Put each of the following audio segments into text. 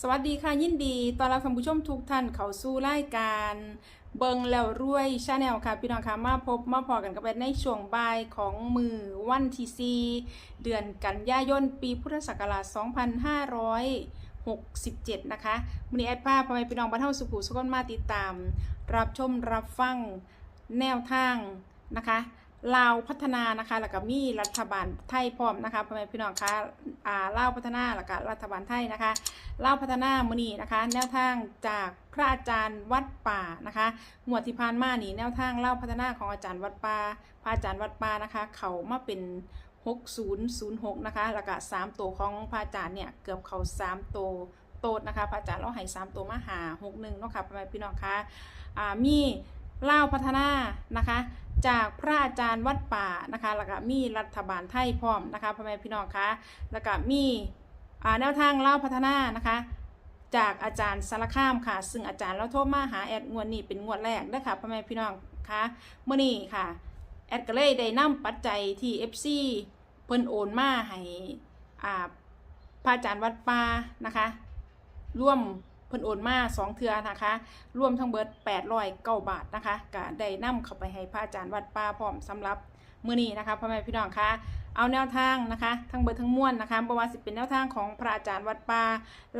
สวัสดีค่ะยินดีตอนรับท่านผู้ชมทุกท่านเข้าสู่รายการเบิงแล้วรวยชาแนลค่ะ พี่น้องค่ะมาพบมาพอกันกับแอนในช่วงบ่ายของมือวันที่ 4 เดือนกันยายนปีพุทธศักราช 2567 นะคะมื้อนี้แอดภาพพ่อแม่พี่น้องบ้านเฮาสุขุสุขนมาติดตาม รับชมรับฟังแนวทางนะคะ ลาวพัฒนานะคะแล้วก็มีรัฐบาลไทยพร้อมนะคะพ่อแม่พี่น้องคะอ่าลาวพัฒนาแล้วก็รัฐบาลไทยนะคะเล่าพัฒนามือนีนะคะ แนวทางจากพระอาจารย์วัดป่านะคะหมวดที่ผ่านมานี่แนวทางเล่าพัฒนาของอาจารย์วัดป่าพระอาจารย์วัดป่านะคะ เขามาเป็น6006นะคะแล้วก็3ตัวของพระอาจารย์เนี่ยเกือบเขา3ตัวโตดนะคะพระอาจารย์เราให้3ตัวมาหา61เนาะค่ะพ่อแม่พี่น้องคะอ่ามี เล่าพัฒนานะคะ จากพระอาจารย์วัดป่านะคะแล้วก็มีรัฐบาลไทยพร้อมนะคะพ่อแม่พี่น้องคะแล้วก็มีแนวทางเล่าพัฒนานะคะจากอาจารย์สารคามค่ะ ซึ่งอาจารย์เราโทรมาหาแอดงวดนี้เป็นงวดแรกเด้อค่ะพ่อแม่พี่น้องคะเมื่อนี้ค่ะ แอดก็เลยได้นำปัจจัยที่ FC เพิ่นโอนมาให้อาพระอาจารย์วัดป่านะคะ ร่วม พิ่นโอนมาสองเทือนะคะ รวมทั้งเบิด809บาทนะคะก็ได้นำเข้าไปให้พระอาจารย์วัดป่าพร้อมสำหรับมื้อนี้นะคะพ่อแม่พี่น้องคะเอาแนวทางนะคะ ทั้งเบิดทั้งมวลนะคะบว่าสิเป็นแนวทางของพระอาจารย์วัดป่า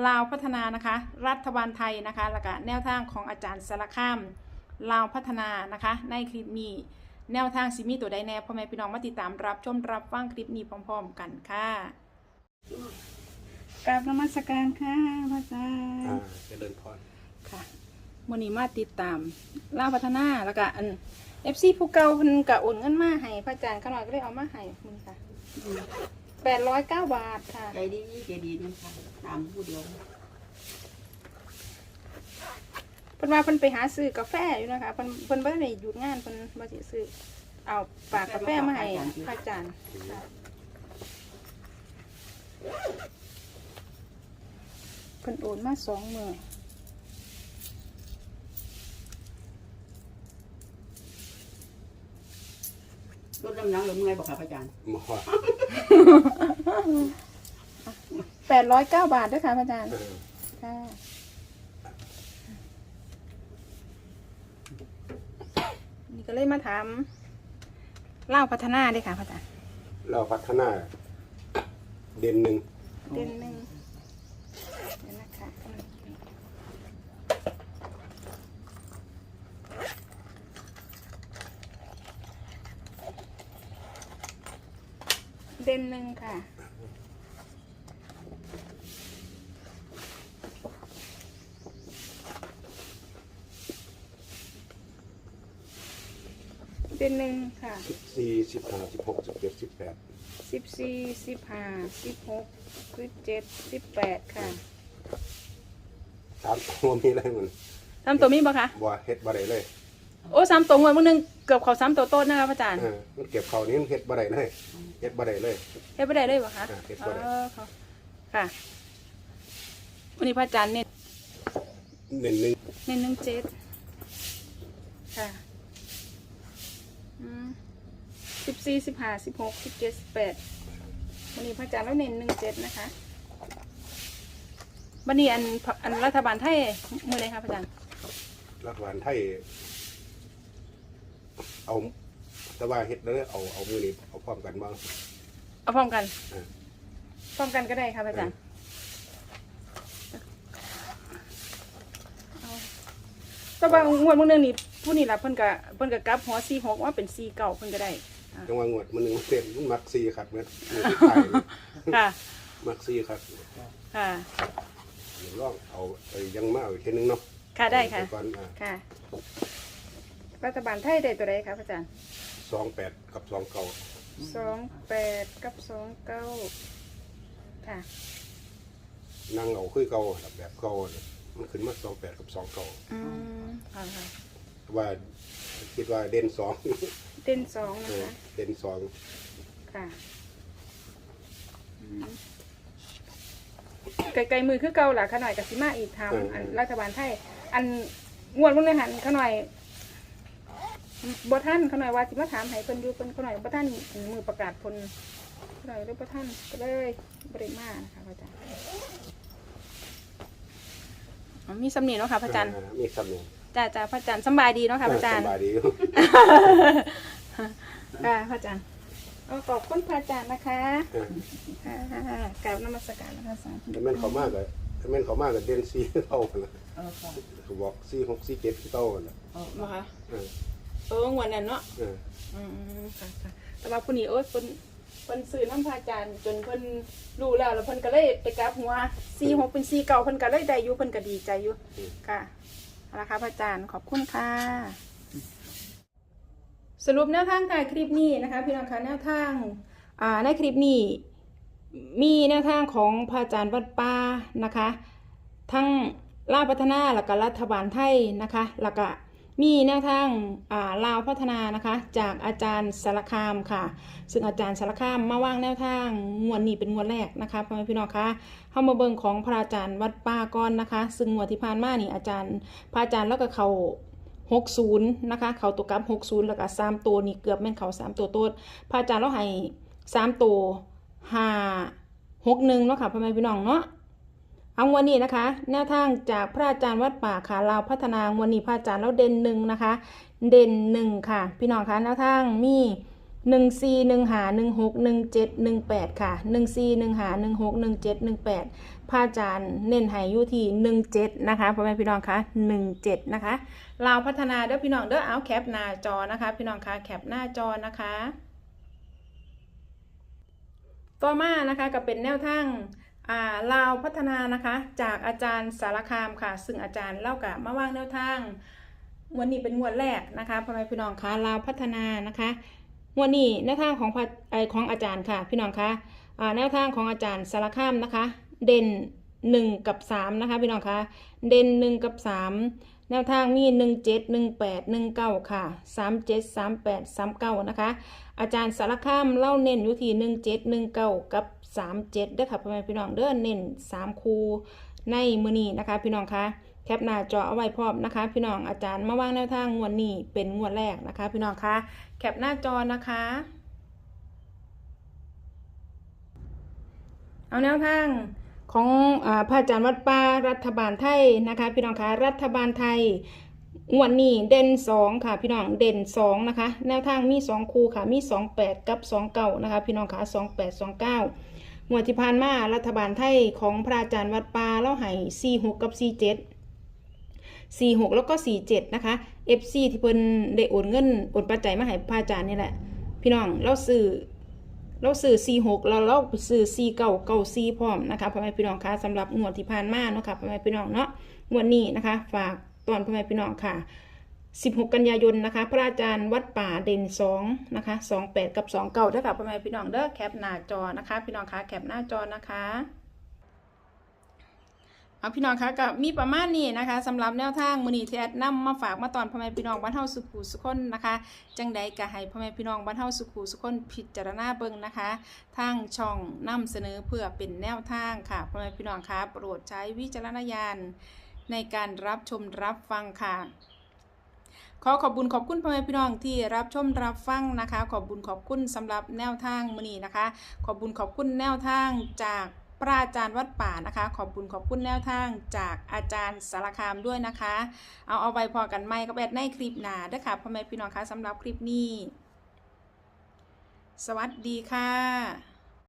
ลาวพัฒนานะคะ รัฐบาลไทยนะคะแล้วก็แนวทางของอาจารย์สารคามลาวพัฒนานะคะ ในคลิปนี้แนวทางสิมีตัวใดแน่พ่อแม่พี่น้องมาติดตามรับชมรับฟังคลิปนี้พร้อม ๆ กันค่ะ กราบนมัสการค่ะพระอาจารอ่าย์เจริญพรค่ะมื้อนี้มาติดตามลาวพัฒนาแล้วก็อัน FC ผู้เก่าเพิ่นก็โอนเงินมาให้พระอาจารย์เขาหน่อยก็เลยเอามาให้มึงค่ะ809บาทค่ะใจดีใจดีนี่ค่ะตามผู้เดียวเพิ่นว่าเพิ่นไปหาซื้อกาแฟอยู่นะคะเพิ่นเพิ่นบ่ได้หยุดงานเพิ่นบ่สิซื้อเอาปากกาแฟมาให้พระอาจารย์ค่ะ เพิ่นโอนมาสองมื้อรถน้ำหนักหรือเมื่อยบอกค่ะอาจารย์หมอ809บาทเด้วยค่ะพระอาจารย์เออค่ะนี่ก็เลยมาถามเล่าวพัฒนาเด้อค่ะพระอาจารย์เราพัฒนา เด่นหนึ่งเดือนหนึงเดี๋ยวนะคะเดือ นหนึ่งค่ะเดือนหนึ่งค่ะสิบสี่สิบห้าสิบหกสิบเจ็ดสิบแปดสิบสี่สิบห้าสิบหกสิบเจ็ดสิบแปดค่ะสามตัวมีอะไรมันสามตัวมีบ่คะบัวเฮ็ดบ่ได้เลย โอ้สามตัวงวดมื้อหนึงเกือบเขาสามตัวโต้นนะคะพระอาจารย์เออมันเก็บเขานี้มันเฮ็ดบ่ได้เลยเฮ็ดบ่ได้เลย เฮ็ดบ่ได้เลยบ่คะอ่าเฮ็ดบ่ได้อ๋อค่ะค่ะวันนี้พระอาจารย์เน้นเด่นหนึ่งเน้นหนึ่งเจ็ดค่ะสิบสี่สิบห้าสิบหกสิบเจ็ดสิบแปดวันนี้พระอาจารย์แล้วเน้นหนึ่งเจ็ดนะคะวันนี้อันอันรัฐบาลไทยมือเลยค่ะพระอาจารย์รัฐบาลไทย เอาแต่ว่าเฮ็ดแล้วเอาเอามือนี้เอาพร้อมกันบ้าง เอาพร้อมกันอ่า พร้อมกันก็ได้ค่ะพระอาจารย์เอาแต่ว่างวดมื้อนึงนี่ผู้นี่ล่ะเพิ่นก็เพิ่นก็กลับหัวสี่หกว่าเป็นสี่เก้าเพิ่นก็ได้จังหวะงวดมันหนึงเส้นมันมักซีขัดเหมือนมือที่ไทยนี่ค่ะมักซีขัดค่ะ เดี๋ยวลองเอาไปยังมาเอาอีกทีนึงเนาะค่ะได้ค่ะปก่อนอ่าค่ะ รัฐบาลไทยได้ตัวใดครับอาจารย์สองแปดกับสองเก้าสองแปดกับสองเก้าค่ะ นั่งเอาคือเก่าแบบเก่าเนี่ยมันขึ้นมาสองแปดกับสองเก่าอืมค่ะค่ะว่าคิดว่าเด่นสอง เต้นสองเอนะอคะ เด่นสองค่ะอืมไกลๆมือคือเก่าล่ะขน่อยกับสิมาอีกทำอันรัฐบาลไทย อันงวดมื้อนึงหันขน่อย บ่ท่านขน่อยว่าสิมาถามให้เพิ่นอยู่เพิ่นขน่อยบ่ท่านมือประกาศผลขน่อยเลยบ่ท่านก็เลยบ่ได้มานะคะอาจารย์อ๋อมีสำเนียงเนาะค่ะพระอาจารย์อ่มีสำเนียงจ้าจ้าพระอาจารย์สำบายดีเนาะค่ะพระอาจารย์สบายดีอยู่ค่ะพระอาจารย์เอาขอบคุณพระอาจารย์นะคะเออค่ะกราบนมัสการนะคะสาธุแต่แม่นเขามากเลยแต่แม่นเขามากกับเด่นซีเท่ากันละเออค่ะเขาบอกซีหกซีเจ็ดเท่ากันละเออบ่คะ เออ เออวันนั้นเนาะเอออืมค่ะค่ะแต่ว่าผู้นี้โอ้ยเพิ่นเพิ่นซื้อน้ำพระอาจารย์จนเพิ่นรู้แล้วแล้วเพิ่นก็เลยไปกลับหัว46เป็น4เก่าเพิ่นก็เลยได้อยู่เพิ่นก็ดีใจอยู่ค่ะเอาละค่ะพระอาจารย์ขอบคุณค่ะ สรุปแนวทางการคลิปนี้นะคะพี่น้องคะแนวทางอ่าในคลิปนี้มีแนวทางของพระอาจารย์วัดป่านะคะ ทั้งลาวพัฒนาแล้วก็รัฐบาลไทยนะคะแล้วก็ มีแนวทางอ่าลาวพัฒนานะคะ จากอาจารย์สารคามค่ะ ซึ่งอาจารย์สารคามมาว่างแนวทางงวดนี้เป็นงวดแรกนะคะพ่อแม่พี่น้องคะเข้ามาเบิ่งของพระอาจารย์วัดป่าก่อนนะคะ ซึ่งงวดที่ผ่านมานี่อาจารย์พระอาจารย์แล้วก็เขา60นะคะ เขาตัวกับ60 แล้วก็3ตัวนี่เกือบแม่นเขา3ตัวโต้นพระอาจารย์เราให้3ตัว5 6 1เนาะค่ะพ่อแม่พี่น้องเนาะ เอาวันนี้นะคะ แนวทางจากพระอาจารย์วัดป่าขาลาวพัฒนาวันนี้พระอาจารย์แล้วเด่นหนึ่งนะคะ เด่นหนึ่งค่ะ พี่น้องคะแนวทางมีหนึ่งสี่หนึ่งหาหนึ่งหกหนึ่งเจ็ดหนึ่งแปดค่ะหนึ่งสี่หนึ่งหาหนึ่งหกหนึ่งเจ็ดหนึ่งแปดพระอาจารย์เน้นให้อยู่ที่หนึ่งเจ็ดนะคะพ่อแม่พี่น้องคะหนึ่งเจ็ดนะคะลาวพัฒนาเด้อพี่น้องเด้อเอาแคปหน้าจอนะคะ พี่น้องคะแคปหน้าจอนะคะ ต่อมานะคะก็เป็นแนวทาง ลาวพัฒนานะคะจากอาจารย์สารคามค่ะ ซึ่งอาจารย์เล่ากะมาว่างแนวทางวันนี้เป็นงวดแรกนะคะพ่อแม่พี่น้องคะลาวพัฒนานะคะงวันนี้แนวทางของพระเอ่อของอาจารย์ค่ะ พี่น้องคะแนวทางของอาจารย์สารคามนะคะ เด่นหนึ่งกับสามนะคะพี่น้องคะเด่นหนึ่งกับสามแนวทางมีหนึ่งเจ็ดหนึ่งแปดหนึ่งเก้าค่ะสามเจ็ดสามแปดสามเก้านะคะ อาจารย์สารคามเล่าเน้นอยู่ที่หนึ่งเจ็ดหนึ่งเก้ากับ สามเจ็ดเด้อค่ะพ่อแม่พี่น้องเด้อเน้นสามคูในมือนี้นะคะ พี่น้องคะแคปหน้าจอเอาไว้พร้อมนะคะ พี่น้องอาจารย์มาวางแนวทางงวดนี้เป็นงวดแรกนะคะ พี่น้องคะแคปหน้าจอนะคะ เอาแนวทางของอพระอาจารย์วัดป่ารัฐบาลไทยนะคะ พี่น้องคะรัฐบาลไทยงวดนี้เด่นสองค่ะ พี่น้องเด่นสองนะคะ แนวทางมีสองคูค่ะมีสองแปดกับสองเก้านะคะ พี่น้องคะสองแปดสองเก้า งวดที่ผ่านมารัฐบาลไทยของพระอาจารย์วัดปาเล่าให้สี่หกกับสี่เจ็ดสี่หกแล้วก็สี่เจ็ดนะคะเอฟซีที่เพิ่นได้โอนเงินโอนปัจจัยมาให้พระอาจารย์นี่แหละ พี่น้องเราซื้อเราซื้อสี่หกแล้วเราไปซื้อสี่เก้าเก้าสี่พร้อมนะคะพ่อแม่พี่น้องคะสำหรับงวดที่ผ่านมาเนาะค่ะพ่อแม่พี่น้องเนาะงวดนี้นะคะ ฝากตอนพ่อแม่พี่น้องค่ะ 16 กันยายนนะคะ พระอาจารย์วัดป่าเด่น2นะคะ28 กับ 2 เก่าเด้อค่ะพ่อแม่พี่น้องเด้อแคปหน้าจอนะคะ พี่น้องคะแคปหน้าจอนะคะเอาพี่น้องคะก็มีประมาณนี้นะคะสำหรับแนวทางมือนีที่แอดนำมาฝากมาตอนพ่อแม่พี่น้องบ้านเฮาสุขุสุขคนนะคะจังใดก็ให้พ่อแม่พี่น้องบ้านเฮาสุขุสุขคนพิจารณาเบิ่งนะคะ ทางช่องนำเสนอเพื่อเป็นแนวทางค่ะพ่อแม่พี่น้องคะโปรดใช้วิจารณญาณในการรับชมรับฟังค่ะ ขอขอบบุญขอบคุณพ่อแม่พี่น้องที่รับชมรับฟังนะคะ ขอบบุญขอบคุณสำหรับแนวทางมือนี้นะคะ ขอบบุญขอบคุณแนวทางจากพระอาจารย์วัดป่านะคะ ขอบบุญขอบคุณแนวทางจากอาจารย์สารคามด้วยนะคะ เอาเอาไว้พอกันไหมกับแอดในคลิปหนาด้อค่ะพ่อแม่พี่น้องคะสำหรับคลิปนี้ สวัสดีค่ะ